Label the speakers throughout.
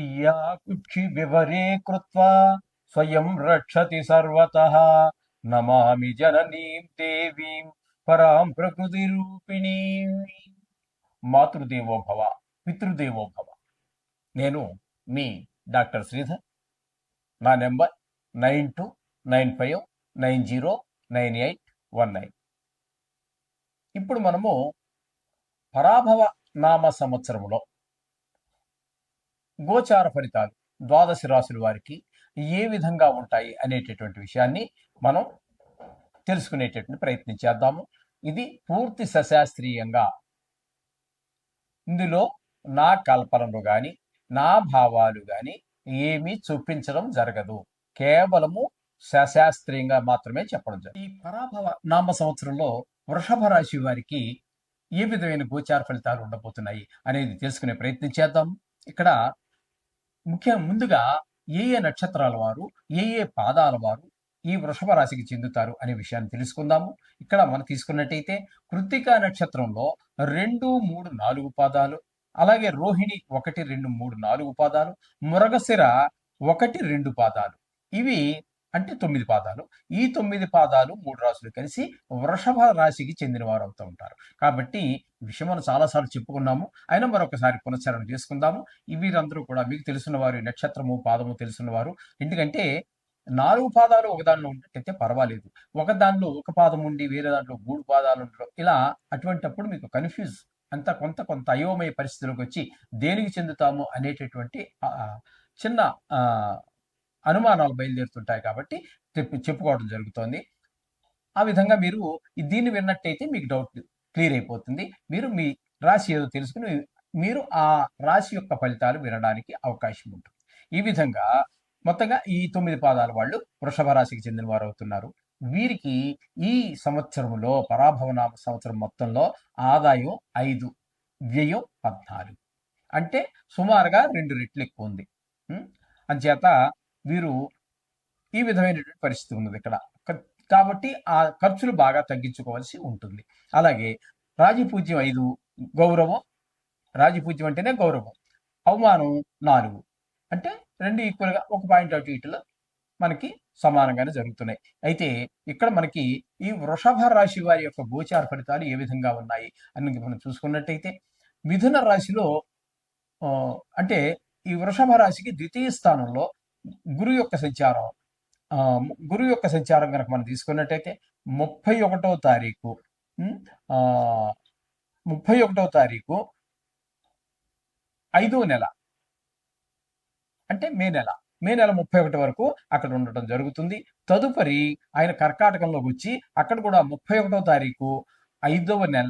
Speaker 1: Yeah కుక్షి వివరే కృత్వా స్వయం రక్షతి సర్వత. నమామి జననీం దేవీం పరాం ప్రకృతి రూపిణీ మాతృదేవో భవ పితృదేవో భవ. నేను మీ డాక్టర్ శ్రీధర్. నా number nine two nine five nine zero nine eight one nine. ఇప్పుడు మనము పరాభవ నామ సంవత్సరంలో గోచార ఫలితాలు ద్వాదశ రాశుల వారికి ఏ విధంగా ఉంటాయి అనేటటువంటి విషయాన్ని మనం తెలుసుకునేటటువంటి ప్రయత్నం చేద్దాము. ఇది పూర్తి సశాస్త్రీయంగా ఇందులో నా కల్పనలు కానీ నా భావాలు కానీ ఏమీ చూపించడం జరగదు. కేవలము సశాస్త్రీయంగా మాత్రమే చెప్పడం జరుగుతుంది ఈ పరాభవ నామ సంవత్సరంలో వృషభ రాశి వారికి ఏ విధమైన గోచార ఫలితాలు ఉండబోతున్నాయి అనేది తెలుసుకునే ప్రయత్నం చేద్దాం. ఇక్కడ ముఖ్య ముందుగా ఏ ఏ నక్షత్రాల వారు ఏ ఏ పాదాల వారు ఈ వృషభ రాశికి చెందుతారు అనే విషయాన్ని తెలుసుకుందాము. ఇక్కడ మనం తీసుకున్నట్టయితే కృత్తికా నక్షత్రంలో రెండు మూడు నాలుగు పాదాలు అలాగే రోహిణి ఒకటి రెండు మూడు నాలుగు పాదాలు మురగశిర ఒకటి రెండు పాదాలు. ఇవి అంటే తొమ్మిది పాదాలు. ఈ తొమ్మిది పాదాలు మూడు రాశులు కలిసి వృషభ రాశికి చెందిన వారు అవుతూ ఉంటారు. కాబట్టి విషయం మనం చాలాసార్లు చెప్పుకున్నాము. అయినా మరొకసారి పునశ్చరణ చేసుకుందాము. వీరందరూ కూడా మీకు తెలుసున్న వారు నక్షత్రము పాదము తెలుసున్న వారు. ఎందుకంటే నాలుగు పాదాలు ఒక దానిలో ఉన్నట్టయితే పర్వాలేదు. ఒక దానిలో ఒక పాదం ఉండి వేరే దాంట్లో మూడు పాదాలు ఉండడం ఇలా అటువంటప్పుడు మీకు కన్ఫ్యూజ్ అంత కొంత కొంత అయోమయ పరిస్థితులకు వచ్చి దేనికి చెందుతాము అనేటటువంటి చిన్న అనుమానాలు బయలుదేరుతుంటాయి కాబట్టి చెప్పు- చెప్పుకోవడం జరుగుతోంది. ఆ విధంగా మీరు దీన్ని విన్నట్టయితే మీకు డౌట్ క్లియర్ అయిపోతుంది. మీరు మీ రాశి ఏదో తెలుసుకుని మీరు ఆ రాశి యొక్క ఫలితాలు వినడానికి అవకాశం ఉంటుంది. ఈ విధంగా మొత్తంగా ఈ తొమ్మిది పాదాల వాళ్ళు వృషభ రాశికి చెందిన వారు అవుతున్నారు. వీరికి ఈ సంవత్సరంలో పరాభవనామ సంవత్సరం మొత్తంలో ఆదాయం ఐదు వ్యయం పద్నాలుగు. అంటే సుమారుగా రెండు రెట్లు ఎక్కువ ఉంది. అంచేత వీరు ఈ విధమైనటువంటి పరిస్థితి ఉన్నది ఇక్కడ. కాబట్టి ఆ ఖర్చులు బాగా తగ్గించుకోవాల్సి ఉంటుంది. అలాగే రాజపూజ్యం ఐదు గౌరవం. రాజపూజ్యం అంటేనే గౌరవం. అవమానం నాలుగు. అంటే రెండు ఈక్వల్గా ఒక పాయింట్ అటు ఇటులో మనకి సమానంగానే జరుగుతున్నాయి. అయితే ఇక్కడ మనకి ఈ వృషభ రాశి వారి యొక్క గోచార ఫలితాలు ఏ విధంగా ఉన్నాయి అని మనం చూసుకున్నట్టయితే మిథున రాశిలో అంటే ఈ వృషభ రాశికి ద్వితీయ స్థానంలో గురు యొక్క సంచారం గురువు యొక్క సంచారం కనుక మనం తీసుకున్నట్టయితే ముప్పై ఒకటో తారీఖు ఆ, ముప్పై ఒకటో తారీఖు ఐదో నెల. అంటే మే నెల. మే నెల ముప్పై ఒకటి వరకు అక్కడ ఉండటం జరుగుతుంది. తదుపరి ఆయన కర్కాటకంలోకి వచ్చి అక్కడ కూడా ముప్పై ఒకటో తారీఖు ఐదవ నెల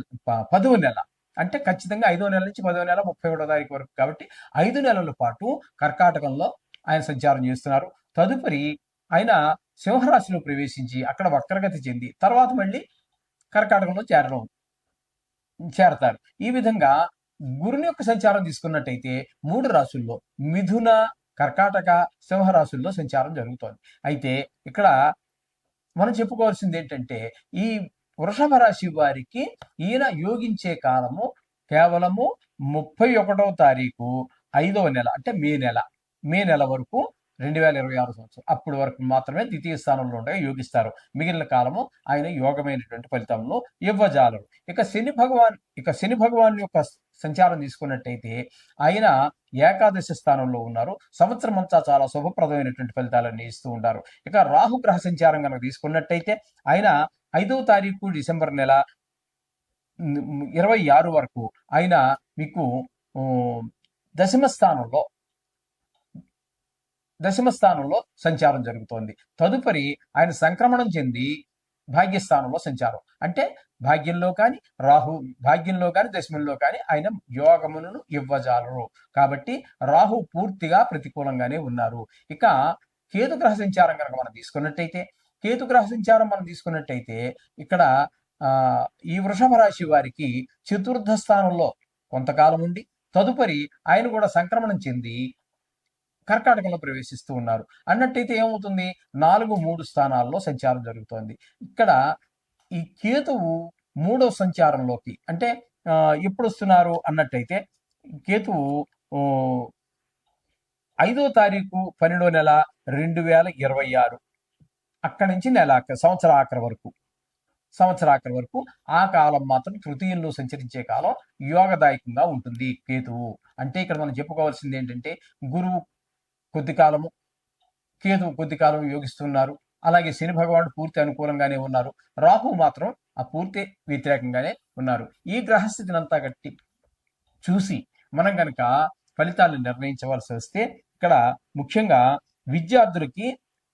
Speaker 1: పదవ నెల. అంటే ఖచ్చితంగా ఐదవ నెల నుంచి పదవ నెల ముప్పై ఒకటో తారీఖు వరకు. కాబట్టి ఐదు నెలల పాటు కర్కాటకంలో ఆయన సంచారం చేస్తున్నారు. తదుపరి ఆయన సింహరాశిలో ప్రవేశించి అక్కడ వక్రగతి చెంది తర్వాత మళ్ళీ కర్కాటకంలో చేరడం చేరతారు. ఈ విధంగా గురుని యొక్క సంచారం తీసుకున్నట్టయితే మూడు రాశుల్లో మిథున కర్కాటక సింహరాశుల్లో సంచారం జరుగుతోంది. అయితే ఇక్కడ మనం చెప్పుకోవాల్సింది ఏంటంటే ఈ వృషభ రాశి వారికి ఈయన యోగించే కాలము కేవలము ముప్పై ఒకటవ తారీఖు ఐదవ నెల అంటే మే నెల మే నెల వరకు రెండు వేల ఇరవై ఆరు సంవత్సరం. అప్పటి వరకు మాత్రమే ద్వితీయ స్థానంలో ఉండగా యోగిస్తారు. మిగిలిన కాలము ఆయన యోగమైనటువంటి ఫలితంలో ఇవ్వజాలడు ఇక శని భగవాన్ ఇక శని భగవాన్ యొక్క సంచారం తీసుకున్నట్టయితే ఆయన ఏకాదశి స్థానంలో ఉన్నారు. సంవత్సరం అంతా చాలా శుభప్రదమైనటువంటి ఫలితాలన్నీ ఇస్తూ ఉంటారు. ఇక రాహు గ్రహ సంచారం కనుక తీసుకున్నట్టయితే ఆయన ఐదవ తారీఖు డిసెంబర్ నెల ఇరవై ఆరు వరకు ఆయన మీకు దశమ స్థానంలో దశమ స్థానంలో సంచారం జరుగుతోంది. తదుపరి ఆయన సంక్రమణం చెంది భాగ్యస్థానంలో సంచారం. అంటే భాగ్యంలో కానీ రాహు భాగ్యంలో కానీ దశమంలో కానీ ఆయన యోగమును ఇవ్వజాలరు. కాబట్టి రాహు పూర్తిగా ప్రతికూలంగానే ఉన్నారు. ఇక కేతుగ్రహ సంచారం కనుక మనం తీసుకున్నట్టయితే కేతుగ్రహ సంచారం మనం తీసుకున్నట్టయితే ఇక్కడ ఆ ఈ వృషభ రాశి వారికి చతుర్థ స్థానంలో కొంతకాలం ఉండి తదుపరి ఆయన కూడా సంక్రమణం చెంది కర్కాటకంలో ప్రవేశిస్తూ ఉన్నారు. అన్నట్టయితే ఏమవుతుంది? నాలుగు మూడు స్థానాల్లో సంచారం జరుగుతోంది. ఇక్కడ ఈ కేతువు మూడో సంచారంలోకి అంటే ఎప్పుడు వస్తున్నారు అన్నట్టయితే కేతువు ఐదో తారీఖు పన్నెండో నెల రెండు వేల ఇరవై ఆరు. అక్కడి నుంచి నెల సంవత్సర ఆఖరి వరకు. సంవత్సర ఆఖరి వరకు ఆ కాలం మాత్రం తృతీయంలో సంచరించే కాలం యోగదాయకంగా ఉంటుంది కేతువు. అంటే ఇక్కడ మనం చెప్పుకోవాల్సింది ఏంటంటే గురువు కొద్ది కాలము కేతువు కొద్ది కాలం యోగిస్తున్నారు. అలాగే శని భగవానుడు పూర్తి అనుకూలంగానే ఉన్నారు. రాహు మాత్రం ఆ పూర్తి వ్యతిరేకంగానే ఉన్నారు. ఈ గ్రహస్థితిని అంతా గట్టి చూసి మనం కనుక ఫలితాలను నిర్ణయించవలసి వస్తే ఇక్కడ ముఖ్యంగా విద్యార్థులకి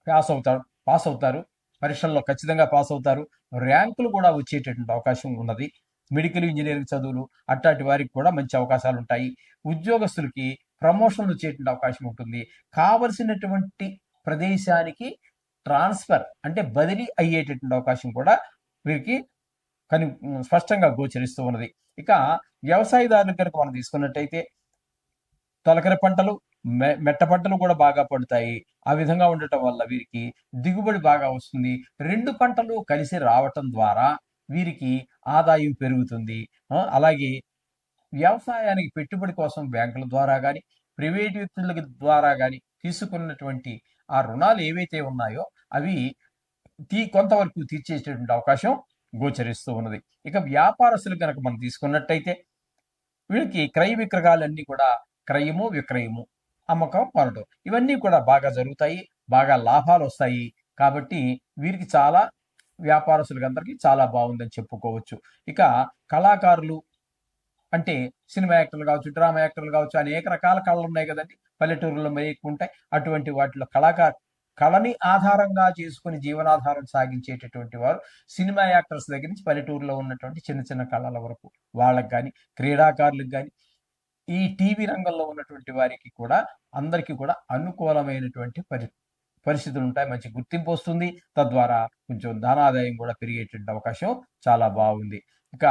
Speaker 1: పాస్ అవుతారు పాస్ అవుతారు. పరీక్షల్లో ఖచ్చితంగా పాస్ అవుతారు. ర్యాంకులు కూడా వచ్చేటటువంటి అవకాశం ఉన్నది. మెడికల్ ఇంజనీరింగ్ చదువులు అట్లాంటి వారికి కూడా మంచి అవకాశాలు ఉంటాయి. ఉద్యోగస్తులకి ప్రమోషన్లు వచ్చేటువంటి అవకాశం ఉంటుంది. కావలసినటువంటి ప్రదేశానికి ట్రాన్స్ఫర్ అంటే బదిలీ అయ్యేటటువంటి అవకాశం కూడా వీరికి కని స్పష్టంగా గోచరిస్తూ ఉన్నది. ఇక వ్యవసాయదారులు కనుక మనం తీసుకున్నట్టయితే తొలకరి పంటలు మె- మెట్ట పంటలు కూడా బాగా పడతాయి. ఆ విధంగా ఉండటం వల్ల వీరికి దిగుబడి బాగా వస్తుంది. రెండు పంటలు కలిసి రావటం ద్వారా వీరికి ఆదాయం పెరుగుతుంది. అలాగే వ్యవసాయానికి పెట్టుబడి కోసం బ్యాంకుల ద్వారా కానీ ప్రైవేట్ వ్యక్తుల ద్వారా కానీ తీసుకున్నటువంటి ఆ రుణాలు ఏవైతే ఉన్నాయో అవి తీ కొంతవరకు తీర్చేసేటువంటి అవకాశం గోచరిస్తూ ఉన్నది. ఇక వ్యాపారస్తులు కనుక మనం తీసుకున్నట్టయితే వీళ్ళకి క్రయ విక్రయాలన్నీ కూడా క్రయము విక్రయము అమ్మకం కొనడం ఇవన్నీ కూడా బాగా జరుగుతాయి బాగా లాభాలు వస్తాయి కాబట్టి వీరికి చాలా వ్యాపారస్తులకి అందరికీ చాలా బాగుందని చెప్పుకోవచ్చు. ఇక కళాకారులు అంటే సినిమా యాక్టర్లు కావచ్చు డ్రామా యాక్టర్లు కావచ్చు అనేక రకాల కళలు ఉన్నాయి కదండి. పల్లెటూరులో మరి ఎక్కువ ఉంటాయి అటువంటి వాటిలో కళాకారు కళని ఆధారంగా చేసుకుని జీవనాధారం సాగించేటటువంటి వారు సినిమా యాక్టర్స్ దగ్గర నుంచి పల్లెటూరులో ఉన్నటువంటి చిన్న చిన్న కళల వరకు వాళ్ళకి కానీ క్రీడాకారులకు కానీ ఈ టీవీ రంగంలో ఉన్నటువంటి వారికి కూడా అందరికీ కూడా అనుకూలమైనటువంటి పరి పరిస్థితులు ఉంటాయి మంచి గుర్తింపు వస్తుంది. తద్వారా కొంచెం ధనాదాయం కూడా పెరిగేటువంటి అవకాశం చాలా బాగుంది. ఇక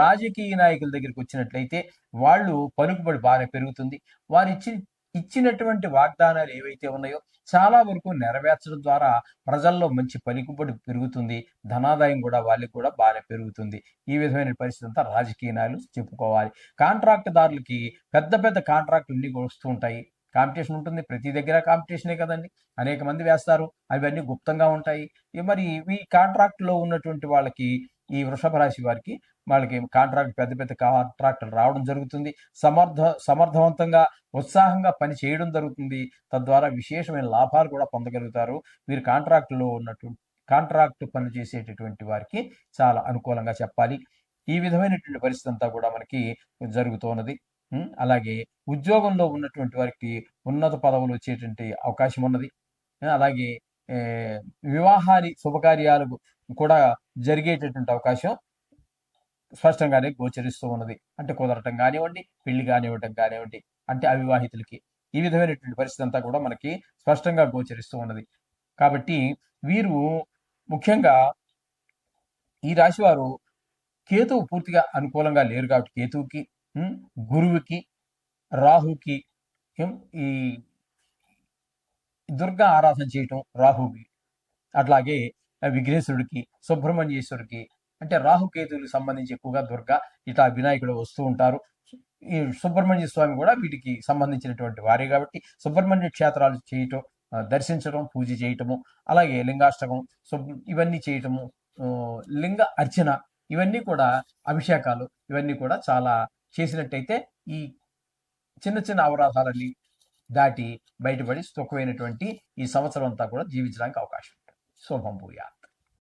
Speaker 1: రాజకీయ నాయకుల దగ్గరికి వచ్చినట్లయితే వాళ్ళు పలుకుబడి బాగా పెరుగుతుంది. వారు ఇచ్చి ఇచ్చినటువంటి వాగ్దానాలు ఏవైతే ఉన్నాయో చాలా వరకు నెరవేర్చడం ద్వారా ప్రజల్లో మంచి పలుకుబడి పెరుగుతుంది. ధనాదాయం కూడా వాళ్ళకి కూడా బాగా పెరుగుతుంది. ఈ విధమైన పరిస్థితి అంతా రాజకీయ నాయకులు చెప్పుకోవాలి. కాంట్రాక్ట్ దారులకి పెద్ద పెద్ద కాంట్రాక్టులు అన్ని వస్తూ ఉంటాయి. కాంపిటీషన్ ఉంటుంది. ప్రతి దగ్గర కాంపిటీషనే కదండి. అనేక మంది వేస్తారు. అవన్నీ గుప్తంగా ఉంటాయి. మరి ఈ కాంట్రాక్ట్లో ఉన్నటువంటి వాళ్ళకి ఈ వృషభ రాశి వారికి వాళ్ళకి కాంట్రాక్ట్ పెద్ద పెద్ద కాంట్రాక్టులు రావడం జరుగుతుంది. సమర్థ సమర్థవంతంగా ఉత్సాహంగా పని చేయడం జరుగుతుంది. తద్వారా విశేషమైన లాభాలు కూడా పొందగలుగుతారు. వీరు కాంట్రాక్టులో ఉన్నటువంటి కాంట్రాక్ట్ పని చేసేటటువంటి వారికి చాలా అనుకూలంగా చెప్పాలి. ఈ విధమైనటువంటి పరిస్థితి అంతా కూడా మనకి జరుగుతున్నది అలాగే ఉద్యోగంలో ఉన్నటువంటి వారికి ఉన్నత పదవులు వచ్చేటువంటి అవకాశం ఉన్నది. అలాగే ఏ, వివాహాది శుభకార్యాలు కూడా జరిగేటటువంటి అవకాశం స్పష్టంగానే గోచరిస్తూ ఉన్నది. అంటే కుదరటం కానివ్వండి పెళ్ళి కానివ్వటం కానివ్వండి అంటే అవివాహితులకి ఈ విధమైనటువంటి పరిస్థితి అంతా కూడా మనకి స్పష్టంగా గోచరిస్తూ ఉన్నది. కాబట్టి వీరు ముఖ్యంగా ఈ రాశివారు కేతువు పూర్తిగా అనుకూలంగా లేరు కాబట్టి కేతువుకి గురువుకి రాహుకి ఈ దుర్గా ఆరాధన చేయటం రాహుకి అట్లాగే విఘ్నేశ్వరుడికి సుబ్రహ్మణ్యేశ్వరుడికి అంటే రాహుకేతువులకు సంబంధించి ఎక్కువగా దుర్గా ఇట్లా వినాయకుడు వస్తూ ఉంటారు. ఈ సుబ్రహ్మణ్య స్వామి కూడా వీటికి సంబంధించినటువంటి వారే కాబట్టి సుబ్రహ్మణ్య క్షేత్రాలు చేయటం దర్శించడం పూజ చేయటము అలాగే లింగాష్టకం ఇవన్నీ చేయటము లింగ అర్చన ఇవన్నీ కూడా అభిషేకాలు ఇవన్నీ కూడా చాలా చేసినట్టయితే ఈ చిన్న చిన్న అవరాధాలని దాటి బయటపడి సుఖమైనటువంటి ఈ సంవత్సరం అంతా కూడా జీవించడానికి అవకాశం ఉంటుంది. శుభం భూయాత్.